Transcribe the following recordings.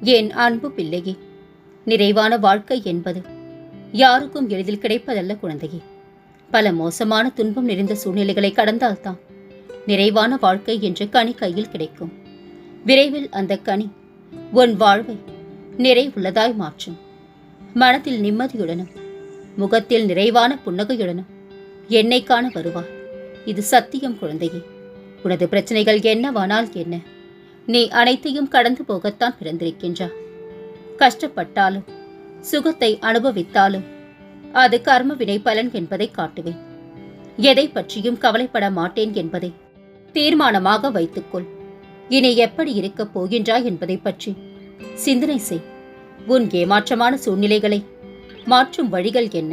என் அன்பு பிள்ளையே? நிறைவான வாழ்க்கை என்பது யாருக்கும் எளிதில் கிடைப்பதல்ல குழந்தையே. பல மோசமான துன்பம் நிறைந்த சூழ்நிலைகளை கடந்தால்தான் நிறைவான வாழ்க்கை என்ற கனி கையில் கிடைக்கும். விரைவில் அந்த கனி உன் வாழ்வை நிறைவுள்ளதாய் மாற்றும். மனத்தில் நிம்மதியுடனும் முகத்தில் நிறைவான புன்னகையுடனும் என்னை காண வருவார் இது சத்தியம் குழந்தையே. உனது பிரச்சனைகள் என்னவானால் என்ன? நீ அனைத்தையும் கடந்து போகத்தான் பிறந்திருக்கின்றா கஷ்டப்பட்டாலும் சுகத்தை அனுபவித்தாலும் அது கர்ம வினை பலன் என்பதை காட்டுவேன். எதை பற்றியும் கவலைப்பட மாட்டேன் என்பதை தீர்மானமாக வைத்துக்கொள். இனி எப்படி இருக்கப் போகின்றாய் என்பதை பற்றி சிந்தனை செய். உன் ஏமாற்றமான சூழ்நிலைகளை மாற்றும் வழிகள் என்ன?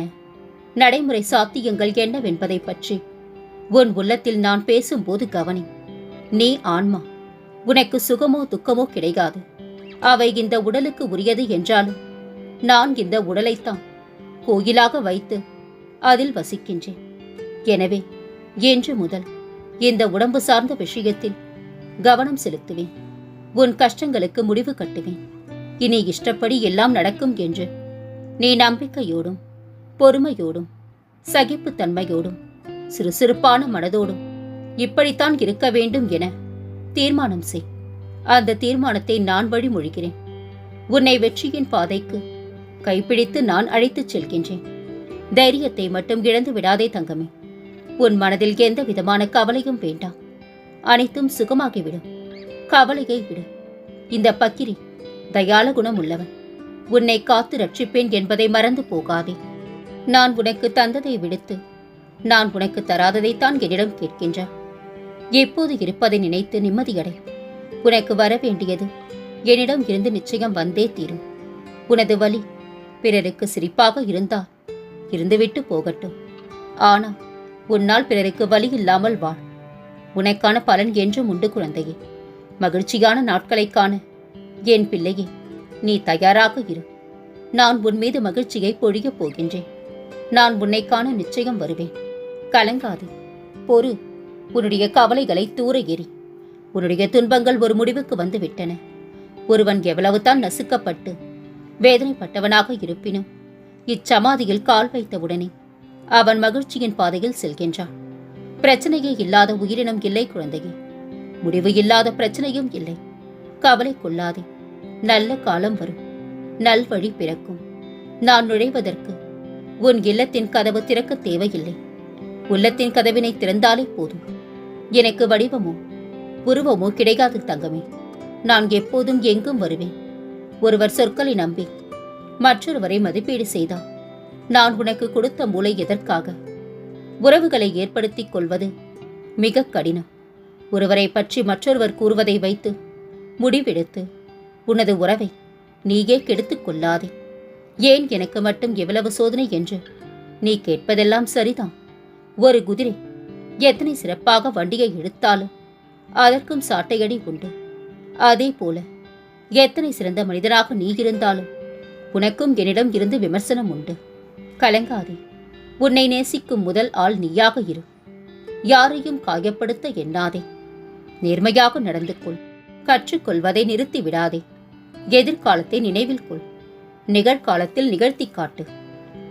நடைமுறை சாத்தியங்கள் என்னவென்பதை பற்றி உன் உள்ளத்தில் நான் பேசும்போது கவனி. நீ ஆன்மா. உனக்கு சுகமோ துக்கமோ கிடைக்காது அவை இந்த உடலுக்கு உரியது என்றாலும் நான் இந்த உடலைத்தான் கோயிலாக வைத்து அதில் வசிக்கின்றேன். எனவே இன்று முதல் இந்த உடம்பு சார்ந்த விஷயத்தில் கவனம் செலுத்துவேன். உன் கஷ்டங்களுக்கு முடிவு கட்டுவேன். இனி இஷ்டப்படி எல்லாம் நடக்கும் என்று நீ நம்பிக்கையோடும் பொறுமையோடும் சகிப்புத்தன்மையோடும் சுறுசுறுப்பான மனதோடும் இப்படித்தான் இருக்க வேண்டும் என தீர்மானம் செய். அந்த தீர்மானத்தை நான் வழிமொழிகிறேன். உன்னை வெற்றியின் பாதைக்கு கைப்பிடித்து நான் அழைத்துச் செல்கின்றேன். தைரியத்தை மட்டும் இழந்து விடாதே தங்கமே. உன் மனதில் எந்த விதமான கவலையும் வேண்டாம் அனைத்தும் சுகமாகிவிடும். கவலையை விடு. இந்த பக்கிரி தயால குணம் உள்ளவன். உன்னை காத்து ரட்சிப்பேன் என்பதை மறந்து போகாதே. நான் உனக்கு தந்ததை விடுத்து நான் உனக்கு தராததைத்தான் என்னிடம் கேட்கின்றான் எப்போது இருப்பதை நினைத்து நிம்மதியடை. உனக்கு வர வேண்டியது என்னிடம் இருந்து நிச்சயம் வந்தே தீரும். உனது வலி பிறருக்கு சிரிப்பாக இருந்தால் இருந்துவிட்டு போகட்டும். ஆனால் உன்னால் பிறருக்கு வலி இல்லாமல் வாழ். உனக்கான பலன் என்றும் உண்டு குழந்தையே. மகிழ்ச்சியான நாட்களை காண என் பிள்ளையே நீ தயாராக இரு. நான் உன் மீது மகிழ்ச்சியை பொழியப் போகின்றேன். நான் உன்னை காண நிச்சயம் வருவேன். கலங்காதே. பொறு. உன்னுடைய கவலைகளை தூர எறி உன்னுடைய துன்பங்கள் ஒரு முடிவுக்கு வந்து விட்டன ஒருவன் எவ்வளவுதான் நசுக்கப்பட்டு வேதனைப்பட்டவனாக இருப்பினும் இச்சமாதியில் கால் வைத்தவுடனே அவன் மகிழ்ச்சியின் பாதையில் செல்கின்றான். பிரச்சனையே இல்லாத உயிரினம் இல்லை குழந்தையே. முடிவு இல்லாத பிரச்சனையும் இல்லை. கவலை கொள்ளாதே. நல்ல காலம் வரும். நல்வழி பிறக்கும். நான் நுழைவதற்கு உன் இல்லத்தின் கதவு திறக்க தேவையில்லை. உள்ளத்தின் கதவினை திறந்தாலே போதும். எனக்கு வடிவமோ உருவமோ கிடைக்காது தங்கமே. நான் எப்போதும் எங்கும் வருவேன். ஒருவர் சொற்களை நம்பி மற்றொருவரை மதிப்பீடு செய்தார் நான் உனக்கு கொடுத்த மூளை எதற்காக? உறவுகளை ஏற்படுத்திக் கொள்வது மிக கடினம். ஒருவரை பற்றி மற்றொருவர் கூறுவதை வைத்து முடிவெடுத்து உனது உறவை நீயே கெடுத்துக் கொள்ளாதே. ஏன் எனக்கு மட்டும் எவ்வளவு சோதனை என்று நீ கேட்பதெல்லாம் சரிதான். ஒரு குதிரை எத்தனை சிறப்பாக வண்டியை இழுத்தாலும் அதற்கும் சாட்டையடி உண்டு. அதே போல எத்தனை சிறந்த மனிதராக நீ இருந்தாலும் உனக்கும் என்னிடம் இருந்து விமர்சனம் உண்டு. கலங்காதே உன்னை நேசிக்கும் முதல் ஆள் நீயாக இரு. யாரையும் காயப்படுத்த எண்ணாதே. நேர்மையாக நடந்து கொள். கற்றுக்கொள்வதை நிறுத்தி விடாதே. எதிர்காலத்தை நினைவில் கொள். நிகழ்காலத்தில் நிகழ்த்தி காட்டு.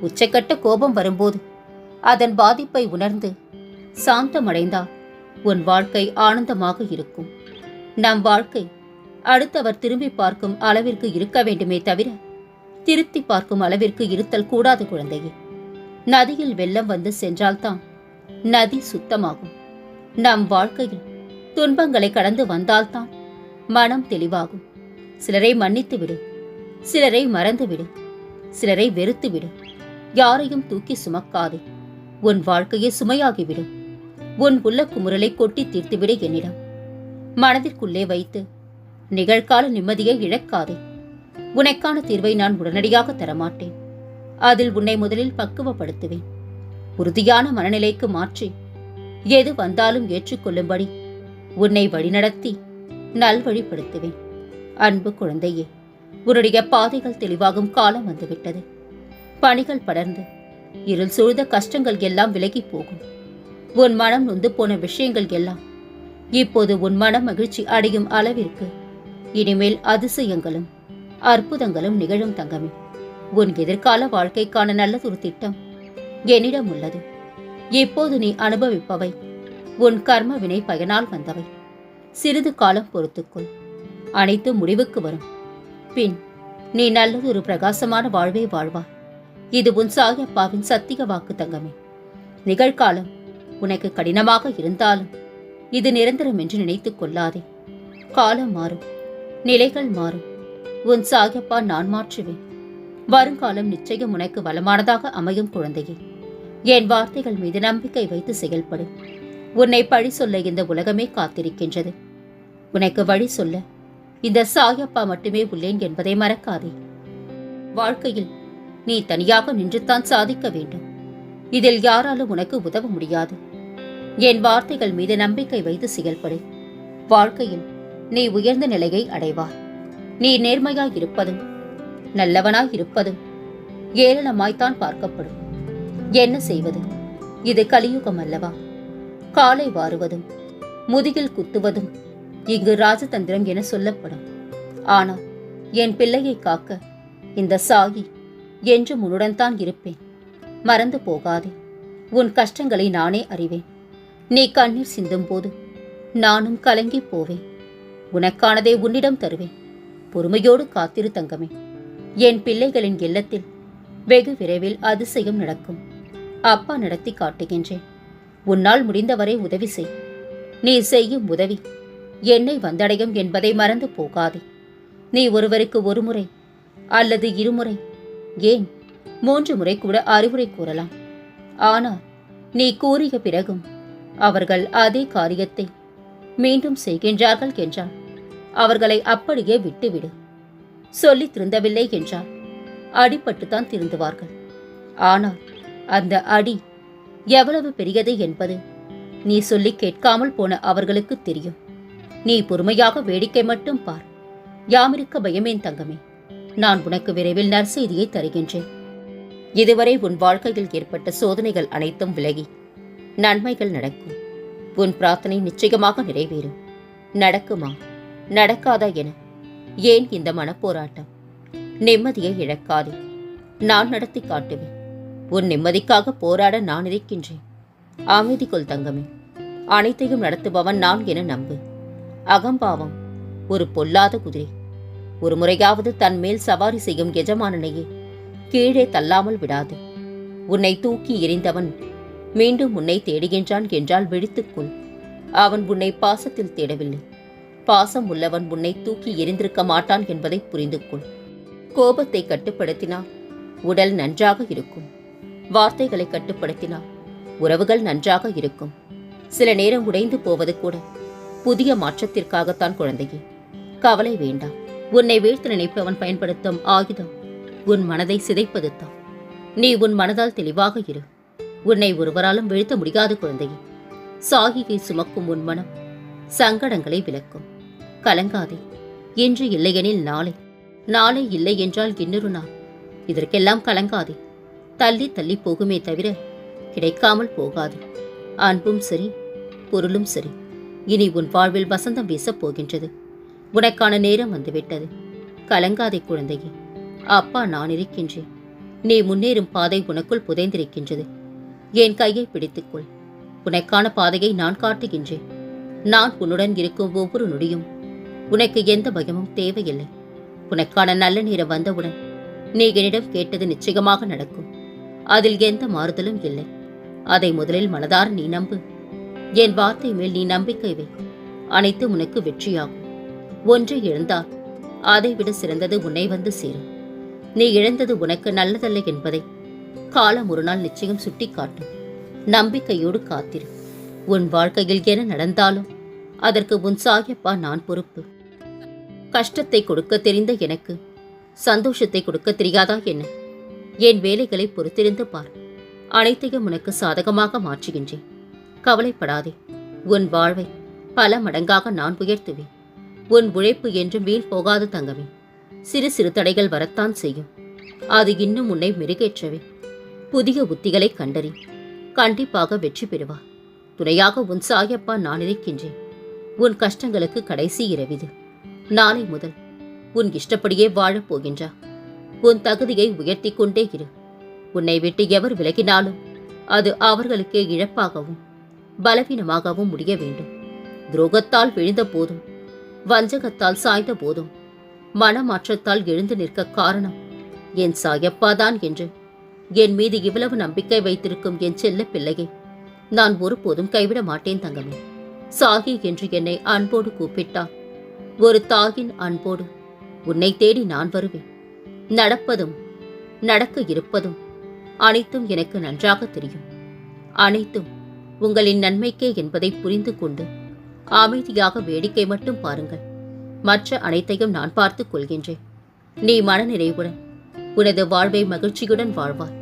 உச்சக்கட்ட கோபம் வரும்போது அதன் பாதிப்பை உணர்ந்து சாந்தமடைந்தால் உன் வாழ்க்கை ஆனந்தமாக இருக்கும். நம் வாழ்க்கை அடுத்தவர் திரும்பி பார்க்கும் அளவிற்கு இருக்க வேண்டுமே தவிர திருத்தி பார்க்கும் அளவிற்கு இருத்தல் கூடாது குழந்தையே. நதியில் வெள்ளம் வந்து சென்றால்தான் நதி சுத்தமாகும். நம் வாழ்க்கையில் துன்பங்களை கடந்து வந்தால்தான் மனம் தெளிவாகும். சிலரை மன்னித்து விடு சிலரை மறந்து விடு சிலரை வெறுத்து விடு. யாரையும் தூக்கி சுமக்காதே. உன் வாழ்க்கையே சுமையாகிவிடும் உன் உள்ள குமுறலை கொட்டி தீர்த்துவிடு என்னிடம். மனதிற்குள்ளே வைத்து நிகழ்கால நிம்மதியை இழக்காதே. உனக்கான தீர்வை நான் உடனடியாக தரமாட்டேன். அதில் உன்னை முதலில் பக்குவப்படுத்துவேன். உறுதியான மனநிலைக்கு மாற்றி எது வந்தாலும் ஏற்றுக்கொள்ளும்படி உன்னை வழிநடத்தி நல்வழிப்படுத்துவேன் அன்பு குழந்தையே உன்னுடைய பாதைகள் தெளிவாகும் காலம் வந்துவிட்டது. பணிகள் படர்ந்து இருள் சூழ்ந்த கஷ்டங்கள் எல்லாம் விலகி போகும். உன் மனம் நொந்து போன விஷயங்கள் எல்லாம் இப்போது உன் மனம் மகிழ்ச்சி அடையும் அளவிற்கு இனிமேல் அதிசயங்களும் அற்புதங்களும் நிகழும் தங்கமே. உன் எதிர்கால வாழ்க்கைக்கான நல்லதொரு திட்டம் என்னிடம் உள்ளது. இப்போது நீ அனுபவிப்பவை உன் கர்ம வினை பயனால் வந்தவை. சிறிது காலம் பொறுத்துக்கொள். அனைத்து முடிவுக்கு வரும். பின் நீ நல்லதொரு பிரகாசமான வாழ்வை வாழ்வாய் இது உன் சாயப்பாவின் சத்திய வாக்கு தங்கமே. நிகழ்காலம் உனக்கு கடினமாக இருந்தாலும் இது நிரந்தரம் என்று நினைத்துக் கொள்ளாதே. காலம் மாறும் நிலைகள் மாறும். உன் சாகப்பா நான் மாற்றுவேன். வருங்காலம் நிச்சயம் உனக்கு வளமானதாக அமையும் குழந்தையே. என் வார்த்தைகள் மீது நம்பிக்கை வைத்து செயல்படும் உன்னை பழி சொல்ல இந்த உலகமே காத்திருக்கின்றது. உனக்கு வழி சொல்ல இந்த சாயப்பா மட்டுமே உள்ளேன் என்பதை மறக்காதே. வாழ்க்கையில் நீ தனியாக நின்றுத்தான் சாதிக்க வேண்டும். இதில் யாராலும் உனக்கு உதவ முடியாது. என் வார்த்தைகள் மீது நம்பிக்கை வைத்து செயல்படு வாழ்க்கையில் நீ உயர்ந்த நிலையை அடைவாய் நீ நேர்மையாய் இருப்பதும் நல்லவனாய் இருப்பதும் ஏளனமாய்த்தான் பார்க்கப்படும். என்ன செய்வது? இது கலியுகம் அல்லவா? காலை வாருவதும் முதுகில் குத்துவதும் இங்கு ராஜதந்திரம் என சொல்லப்படும். ஆனால் என் பிள்ளையை காக்க இந்த சாகி என்று உன்னுடன் தான் இருப்பேன். மறந்து போகாதே. உன் கஷ்டங்களை நானே அறிவேன். நீ கண்ணீர் சிந்தும் போது நானும் கலங்கி போவேன். உனக்கானதை உன்னிடம் தருவேன். பொறுமையோடு காத்திரு தங்கமே. என் பிள்ளைகளின் இல்லத்தில் வெகு விரைவில் அதிசயம் நடக்கும். அப்பா நடத்தி காட்டுகின்றேன். உன்னால் முடிந்தவரை உதவி செய். நீ செய்யும் உதவி என்னை வந்தடையும் என்பதை மறந்து போகாதே. நீ ஒருவருக்கு ஒருமுறை அல்லது இருமுறை ஏன் மூன்று முறை கூட அறிவுரை கூறலாம். ஆனால் நீ கூறிய பிறகும் அவர்கள் அதே காரியத்தை மீண்டும் செய்கின்றார்கள் என்றால் அவர்களை அப்படியே விட்டுவிடு. சொல்லித் திருந்தவில்லை என்றால் அடிபட்டுத்தான் திருந்துவார்கள். ஆனால் அந்த அடி எவ்வளவு பெரியது என்பது நீ சொல்லி கேட்காமல் போன அவர்களுக்கு தெரியும். நீ பொறுமையாக வேடிக்கை மட்டும் பார். யாமிருக்க பயமேன் தங்கமே. நான் உனக்கு விரைவில் நற்செய்தியை தருகின்றேன். இதுவரை உன் வாழ்க்கையில் ஏற்பட்ட சோதனைகள் அனைத்தும் விலகி நன்மைகள் நடக்கும். உன் பிரார்த்தனை நிச்சயமாக நிறைவேறும். நடக்குமா? நடக்காதா என. ஏன் இந்த மனப்போராட்டம்? நிம்மதியை இழக்காதே. நான் நடத்தி காட்டுவேன். உன் நிம்மதிக்காக போராட நான் இருக்கின்றேன். அமைதி கொள் தங்கமே. அனைத்தையும் நடத்துபவன் நான் என நம்பு. அகம்பாவம் ஒரு பொல்லாத குதிரை. ஒரு முறையாவது தன் மேல் சவாரி செய்யும் எஜமானனையே கீழே தள்ளாமல் விடாது. உன்னை தூக்கி எறிந்தவன் மீண்டும் உன்னை தேடுகின்றான் என்றால் விழித்துக்கொள் அவன் உன்னை பாசத்தில் தேடவில்லை. பாசம் உள்ளவன் உன்னை தூக்கி எரிந்திருக்க மாட்டான் என்பதை புரிந்து கொள் கோபத்தை கட்டுப்படுத்தினால் உடல் நன்றாக இருக்கும். வார்த்தைகளை கட்டுப்படுத்தினால் உறவுகள் நன்றாக இருக்கும். சில நேரம் உடைந்து போவது கூட புதிய மாற்றத்திற்காகத்தான் குழந்தையே. கவலை வேண்டாம். உன்னை வீழ்த்து நினைப்பவன் பயன்படுத்தும் ஆயுதம். உன் மனதை சிதைப்பதுதான் நீ உன் மனதால் தெளிவாக இரு. உன்னை ஒருவராலும் வீழ்த்த முடியாத குழந்தையே. சாகியை சுமக்கும் உன் மனம் சங்கடங்களை விளக்கும். கலங்காதே. இன்று இல்லையெனில் நாளை. நாளை இல்லை என்றால் இன்னொரு நாள். இதற்கெல்லாம் கலங்காதே. தள்ளி தள்ளி போகுமே தவிர கிடைக்காமல் போகாது. அன்பும் சரி பொருளும் சரி. இனி உன் வாழ்வில் வசந்தம் வீசப் போகின்றது. உனக்கான நேரம் வந்துவிட்டது. கலங்காதே குழந்தையே. அப்பா நான் இருக்கின்றேன். நீ முன்னேறும் பாதை உனக்குள் புதைந்திருக்கின்றது. என் கையை பிடித்துக்கொள். உனக்கான பாதையை நான் காட்டுகின்றேன். நான் உன்னுடன் இருக்கும் ஒவ்வொரு நொடியும் உனக்கு எந்த பயமும் தேவையில்லை. உனக்கான நல்ல நேரம் வந்தவுடன் நீ என்னிடம் கேட்டது நிச்சயமாக நடக்கும். அதில் எந்த மாறுதலும் இல்லை. அதை முதலில் மனதார் நீ நம்பு. என் வார்த்தை மேல் நீ நம்பிக்கை வை. அனைத்து உனக்கு வெற்றியாகும். ஒன்றை இழந்தால் அதைவிட சிறந்தது உன்னை வந்து சேரும். நீ இழந்தது உனக்கு நல்லதல்ல என்பதை காலம் ஒரு நாள் நிச்சயம் சுட்டிக்காட்டும். நம்பிக்கையோடு காத்திரு. உன் வாழ்க்கையில் என நடந்தாலும் அதற்கு உன் சாயப்பா நான் பொறுப்பு. கஷ்டத்தை கொடுக்க தெரிந்த எனக்கு சந்தோஷத்தை கொடுக்க தெரியாதா என்ன? என் வேலைகளை பொறுத்திருந்து பார். அனைத்தையும் உனக்கு சாதகமாக மாற்றுகின்றேன். கவலைப்படாதே. உன் வாழ்வை பல மடங்காக நான் உயர்த்துவேன். உன் உழைப்பு என்றும் வீண் போகாது தங்கமே. சிறு சிறு தடைகள் வரத்தான் செய்யும். அது இன்னும் உன்னை மெருகேற்றவே. புதிய உத்திகளை கண்டறி. கண்டிப்பாக வெற்றி பெறுவா. துணையாக உன் சாயப்பா நான் இருக்கின்றேன் உன் கஷ்டங்களுக்கு கடைசி இரவிது நாளை முதல். உன் இஷ்டப்படியே வாழப் போகின்றா. உன் தகுதியை உயர்த்தி கொண்டே இரு. உன்னை விட்டு எவர் விலகினாலும் அது அவர்களுக்கே இழப்பாகவும் பலவீனமாகவும் முடிய வேண்டும். துரோகத்தால் விழுந்த போதும் வஞ்சகத்தால் சாய்ந்த போதும் மனமாற்றத்தால் எழுந்து நிற்க காரணம். என் சாயப்பாதான் என்று. என் மீது இவ்வளவு நம்பிக்கை வைத்திருக்கும் என் செல்ல பிள்ளையை நான் ஒருபோதும் கைவிட மாட்டேன் தங்கமே. சாகி என்று என்னை அன்போடு கூப்பிட்டான் ஒரு தாயின் அன்போடு உன்னை தேடி நான் வருவேன். நடப்பதும் நடக்க இருப்பதும் அனைத்தும் எனக்கு நன்றாக தெரியும். அனைத்தும் உங்களின் நன்மைக்கே என்பதை புரிந்து கொண்டு அமைதியாக வேடிக்கை மட்டும் பாருங்கள். மற்ற அனைத்தையும் நான் பார்த்துக் கொள்கின்றேன். நீ மனநிறைவுடன் உனது வாழ்வை மகிழ்ச்சியுடன் வாழ்வாய்.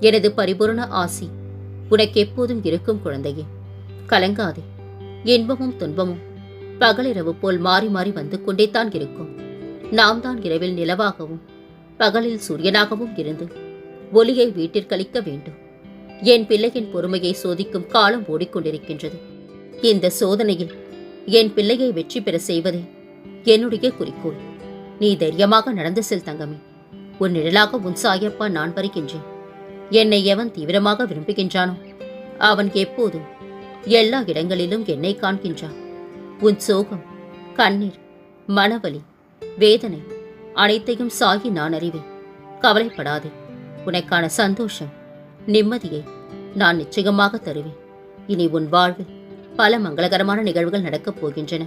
எனது பரிபூரண ஆசி உனக்கு எப்போதும் இருக்கும் குழந்தையே. கலங்காதே இன்பமும் துன்பமும் பகலிரவு போல் மாறி மாறி வந்து கொண்டே தான் இருக்கும். நாம் தான் இரவில் நிலவாகவும் பகலில் சூரியனாகவும் இருந்து ஒளியை வீட்டிற்கழிக்க வேண்டும். என் பிள்ளையின் பொறுமையை சோதிக்கும் காலம் ஓடிக்கொண்டிருக்கின்றது. இந்த சோதனையில் என் பிள்ளையை வெற்றி பெற செய்வதே என்னுடைய குறிக்கோள். நீ தைரியமாக நடந்து செல் தங்கமே. உன் நிழலாக உன் சாயப்பா நான் வருகின்றேன் என்னை எவன் தீவிரமாக விரும்புகின்றானோ அவன் எப்போதும் எல்லா இடங்களிலும் என்னை காண்கின்றான். உன் சோகம் கண்ணீர் மனவலி வேதனை அனைத்தையும் சாகி நான் அறிவேன். கவலைப்படாதே உனக்கான சந்தோஷம் நிம்மதியை நான் நிச்சயமாக தருவேன். இனி உன் வாழ்வில் பல மங்களகரமான நிகழ்வுகள் நடக்கப் போகின்றன.